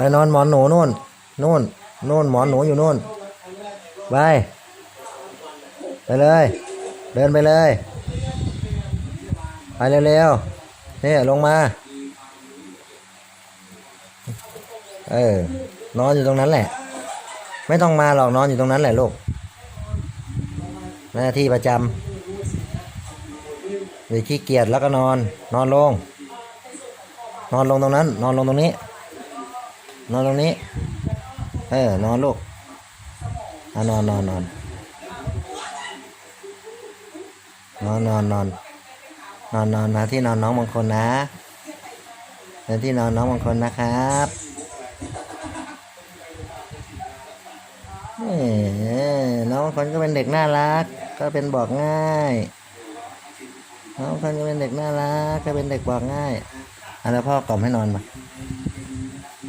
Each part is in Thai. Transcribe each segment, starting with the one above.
ไปนอนหมอนหนูนู่นนู่นนู่นหมอนหนูอยู่นู่นไปไปเลย เดินไปเลยไปเร็วๆนี่ลงมา เออนอนอยู่ตรงนั้นแหละ ไม่ต้องมาหรอกนอนอยู่ตรงนั้นแหละลูกหน้าที่ประจำหรือขี้เกียจแล้วก็นอน นอนลง นอนลงตรงนั้น นอนลงตรงนี้ นอนตรงนี้ เออ นอนลูกอนอนนอนนอนนอนนอนนอนนอนนอนนะที่นอนน้องบางคนนะเป็นที่นอนน้องบางคนนะครับน้องบางคนก็เป็นเด็กน่ารัก ก็เป็นบอกง่ายน้องบางคนก็เป็นเด็กน่ารัก ก็เป็นเด็กบอกง่ายอะแล้วพ่อกล่อมให้นอนมา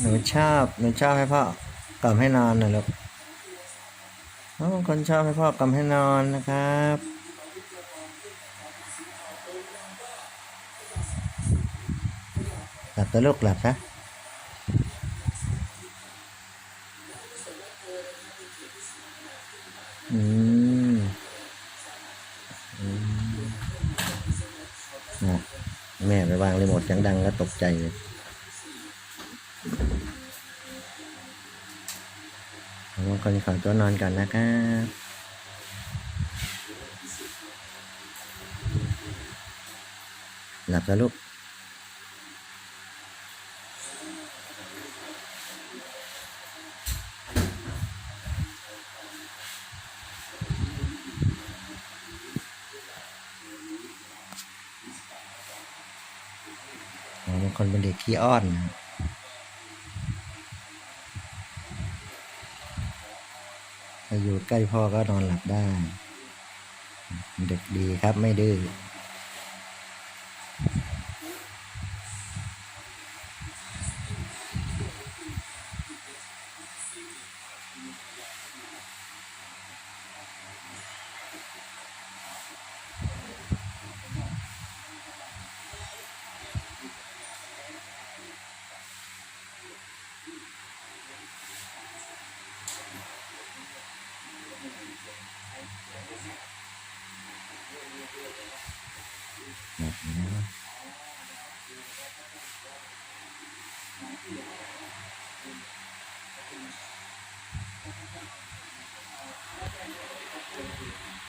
หนูชอบหนูชอบให้พ่อกล่อมให้นอนนะลูกน้องบางคนชอบให้พ่อกล่อมให้นอนนะครับหลับตาลูกหลับซะอืมอืมอะ แม่ไปวางรีโมทเสียงดังแล้วตกใจเลยบางคนขอตัวนอนก่อนนะครับหลับซะลูก บางคนเป็นเด็กขี้อ้อนนะถ้าอยู่ใกล้พ่อก็นอนหลับได้ เด็กดีครับไม่ดื้อ Yeah.